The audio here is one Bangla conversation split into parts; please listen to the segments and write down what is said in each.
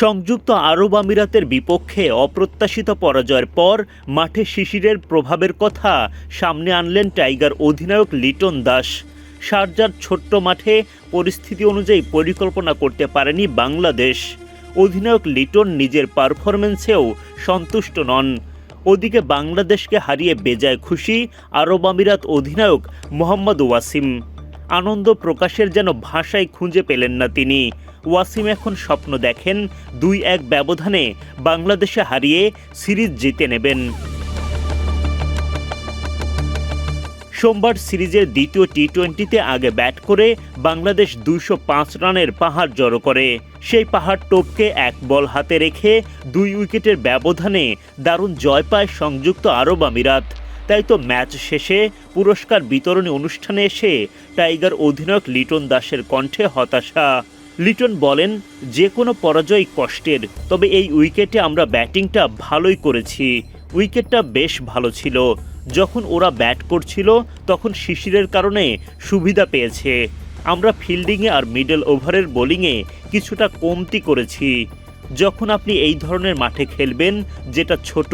সংযুক্ত আরব আমিরাতের বিপক্ষে অপ্রত্যাশিত পরাজয়ের পর মাঠে শিশিরের প্রভাবের কথা সামনে আনলেন টাইগার অধিনায়ক লিটন দাস। শারজার ছোট্ট মাঠে পরিস্থিতি অনুযায়ী পরিকল্পনা করতে পারেনি বাংলাদেশ। অধিনায়ক লিটন নিজের পারফরমেন্সেও সন্তুষ্ট নন। ওদিকে বাংলাদেশকে হারিয়ে বেজায় খুশি আরব আমিরাত অধিনায়ক মোহাম্মদ ওয়াসিম। আনন্দ প্রকাশের যেন ভাষায় খুঁজে পেলেন না তিনি। ওয়াসিম এখন স্বপ্ন দেখেন দুই এক ব্যবধানে বাংলাদেশে হারিয়ে সিরিজ জিতে নেবেন। সোমবার সিরিজের দ্বিতীয় টি টোয়েন্টিতে আগে ব্যাট করে বাংলাদেশ দুইশো পাঁচ রানের পাহাড় জড়ো করে। সেই পাহাড় টোপকে এক বল হাতে রেখে দুই উইকেটের ব্যবধানে দারুণ জয় পায় সংযুক্ত আরব আমিরাত। তাই তো ম্যাচ শেষে পুরস্কার বিতরণী অনুষ্ঠানে এসে টাইগার অধিনায়ক লিটন দাসের কণ্ঠে হতাশা। লিটন বলেন যে কোনো পরাজয় কষ্টের, তবে এই উইকেটে আমরা ব্যাটিংটা ভালোই করেছি। উইকেটটা বেশ ভালো ছিল। যখন ওরা ব্যাট করছিল, তখন শিশিরের কারণে সুবিধা পেয়েছে। আমরা ফিল্ডিংয়ে আর মিডল ওভারের বোলিংয়ে কিছুটা কমতি করেছি। যখন আপনি এই ধরনের মাঠে খেলবেন, যেটা ছোট,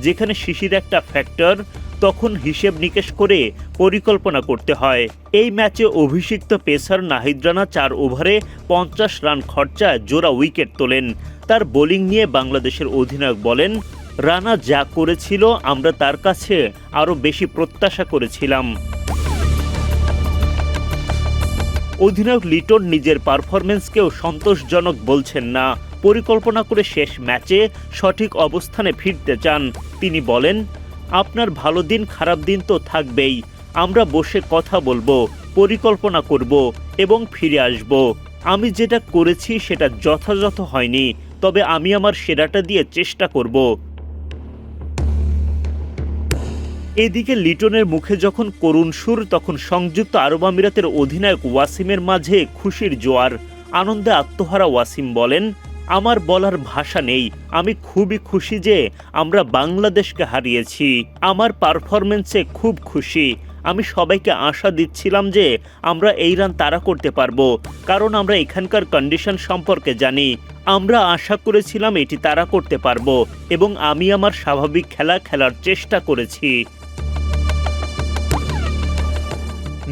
যেখানে শিশির একটা ফ্যাক্টর তখন হিসেব নিকেশ করে পরিকল্পনা করতে হয়। এই ম্যাচে অভিষিক্ত পেসার নাহিদ রানা চার ওভারে পঞ্চাশ রান খরচায় জোড়া উইকেট তোলেন। তার বোলিং নিয়ে বাংলাদেশের অধিনায়ক বলেন, রানা যা করেছিল, আমরা তার কাছে আরও বেশি প্রত্যাশা করেছিলাম। অধিনায়ক লিটন নিজের পারফরমেন্সকেও সন্তোষজনক বলছেন না। পরিকল্পনা করে শেষ ম্যাচে সঠিক অবস্থানে ফিরতে চান। তিনি বলেন আপনার ভালো দিন, খারাপ দিন তো থাকবেই। আমরা বসে কথা বলব, পরিকল্পনা করব এবং ফিরে আসব। আমি যেটা করেছি সেটা যথাযথ হয়নি, তবে আমি আমার সেরাটা দিয়ে চেষ্টা করব। এদিকে লিটনের মুখে যখন করুণ সুর, তখন সংযুক্ত আরব আমিরাতের অধিনায়ক ওয়াসিমের মাঝে খুশির জোয়ার। আনন্দে আত্মহারা ওয়াসিম বলেন আমার বলার ভাষা নেই। আমি খুবই খুশি যে আমরা বাংলাদেশকে হারিয়েছি। আমার পারফরমেন্সে খুব খুশি। আমি সবাইকে আশা দিচ্ছিলাম যে আমরা এই রান তাড়া করতে পারব। কারণ আমরা এখানকার কন্ডিশন সম্পর্কে জানি। আমরা আশা করেছিলাম এটি তারা করতে পারব এবং আমি আমার স্বাভাবিক খেলা খেলার চেষ্টা করেছি।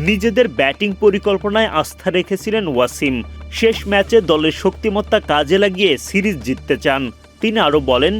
নিজেদের ব্যাটিং পরিকল্পনায় আস্থা রেখেছিলেন ওয়াসিম। শেষ ম্যাচে দলের শক্তিমত্তা কাজে লাগিয়ে সিরিজ জিততে চান। তিনি আরও বলেন,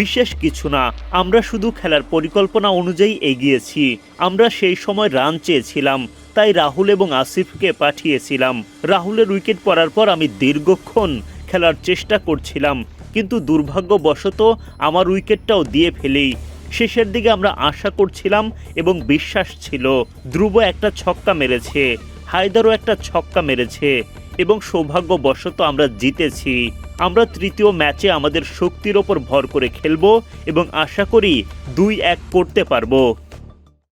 বিশেষ কিছু না, আমরা শুধু খেলার পরিকল্পনা অনুযায়ী এগিয়েছি। আমরা সেই সময় রান চেয়েছিলাম, তাই রাহুল এবং আসিফকে পাঠিয়েছিলাম। রাহুলের উইকেট পড়ার পর আমি দীর্ঘক্ষণ খেলার চেষ্টা করছিলাম, কিন্তু দুর্ভাগ্যবশত আমার উইকেটটাও দিয়ে ফেলেই শেষের দিকে আমরা আশা করছিলাম এবং বিশ্বাস ছিল। ধ্রুব একটা ছক্কা মেরেছে, হায়দারও একটা ছক্কা মেরেছে এবং সৌভাগ্যবশত আমরা জিতেছি। আমরা তৃতীয় ম্যাচে আমাদের শক্তির ওপর ভর করে খেলব এবং আশা করি দুই এক করতে পারব।